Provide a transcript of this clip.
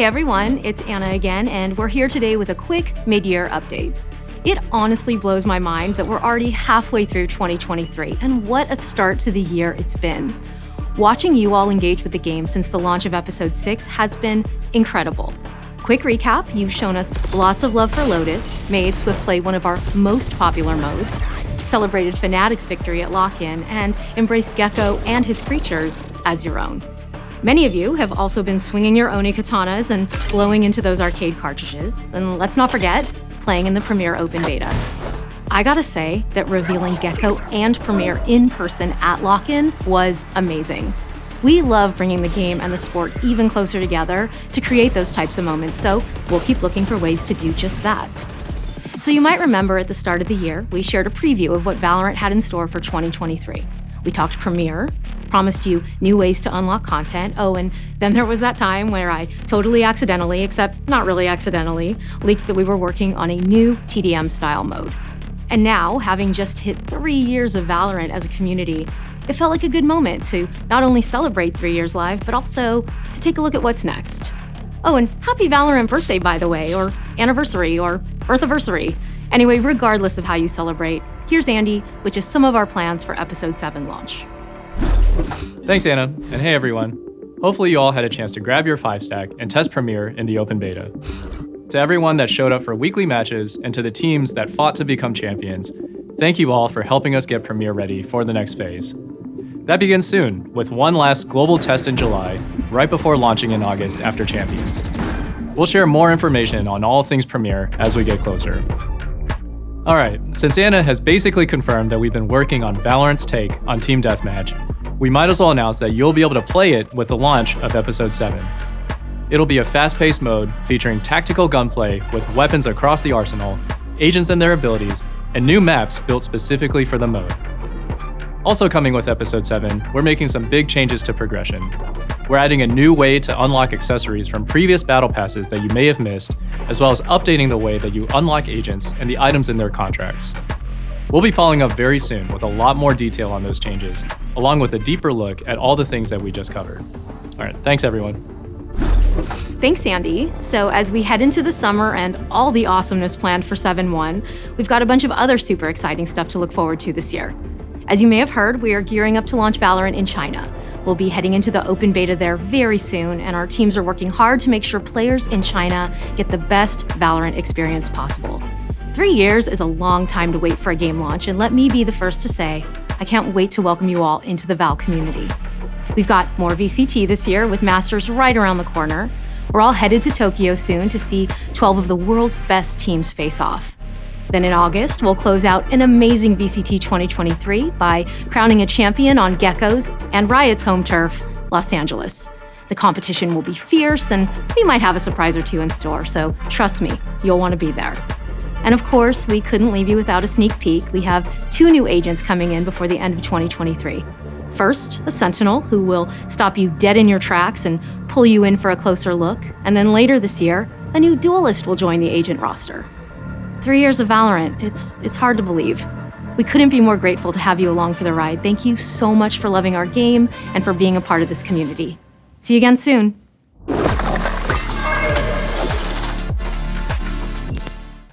Hey everyone, it's Anna again, and we're here today with a quick mid year update. It honestly blows my mind that we're already halfway through 2023, and what a start to the year it's been. Watching you all engage with the game since the launch of episode 6 has been incredible. Quick recap you've shown us lots of love for Lotus, made Swift Play one of our most popular modes, celebrated Fnatic's victory at lock in, and embraced Gecko and his creatures as your own. Many of you have also been swinging your Oni katanas and blowing into those arcade cartridges. And let's not forget, playing in the Premier Open Beta. I gotta say that revealing Gecko and Premier in person at lock in was amazing. We love bringing the game and the sport even closer together to create those types of moments, so we'll keep looking for ways to do just that. So, you might remember at the start of the year, we shared a preview of what Valorant had in store for 2023. We talked Premiere, promised you new ways to unlock content. Oh, and then there was that time where I totally accidentally, except not really accidentally, leaked that we were working on a new TDM style mode. And now, having just hit three years of Valorant as a community, it felt like a good moment to not only celebrate three years live, but also to take a look at what's next. Oh, and happy Valorant birthday, by the way, or anniversary, or birthiversary. Anyway, regardless of how you celebrate, here's Andy, which is some of our plans for episode 7 launch. Thanks, Anna, and hey everyone. Hopefully, you all had a chance to grab your 5 stack and test Premiere in the open beta. To everyone that showed up for weekly matches and to the teams that fought to become champions, thank you all for helping us get Premiere ready for the next phase. That begins soon, with one last global test in July, right before launching in August after Champions. We'll share more information on all things Premiere as we get closer. Alright, since Anna has basically confirmed that we've been working on Valorant's take on Team Deathmatch, we might as well announce that you'll be able to play it with the launch of Episode 7. It'll be a fast paced mode featuring tactical gunplay with weapons across the arsenal, agents and their abilities, and new maps built specifically for the mode. Also, coming with Episode 7, we're making some big changes to progression. We're adding a new way to unlock accessories from previous battle passes that you may have missed, as well as updating the way that you unlock agents and the items in their contracts. We'll be following up very soon with a lot more detail on those changes, along with a deeper look at all the things that we just covered. All right, thanks everyone. Thanks, Andy. So, as we head into the summer and all the awesomeness planned for 7 1, we've got a bunch of other super exciting stuff to look forward to this year. As you may have heard, we are gearing up to launch Valorant in China. We'll be heading into the open beta there very soon, and our teams are working hard to make sure players in China get the best Valorant experience possible. Three years is a long time to wait for a game launch, and let me be the first to say, I can't wait to welcome you all into the Val community. We've got more VCT this year with Masters right around the corner. We're all headed to Tokyo soon to see 12 of the world's best teams face off. Then in August, we'll close out an amazing VCT 2023 by crowning a champion on Gecko's and Riot's home turf, Los Angeles. The competition will be fierce, and we might have a surprise or two in store, so trust me, you'll want to be there. And of course, we couldn't leave you without a sneak peek. We have two new agents coming in before the end of 2023. First, a sentinel who will stop you dead in your tracks and pull you in for a closer look. And then later this year, a new duelist will join the agent roster. Three years of Valorant, it's, it's hard to believe. We couldn't be more grateful to have you along for the ride. Thank you so much for loving our game and for being a part of this community. See you again soon.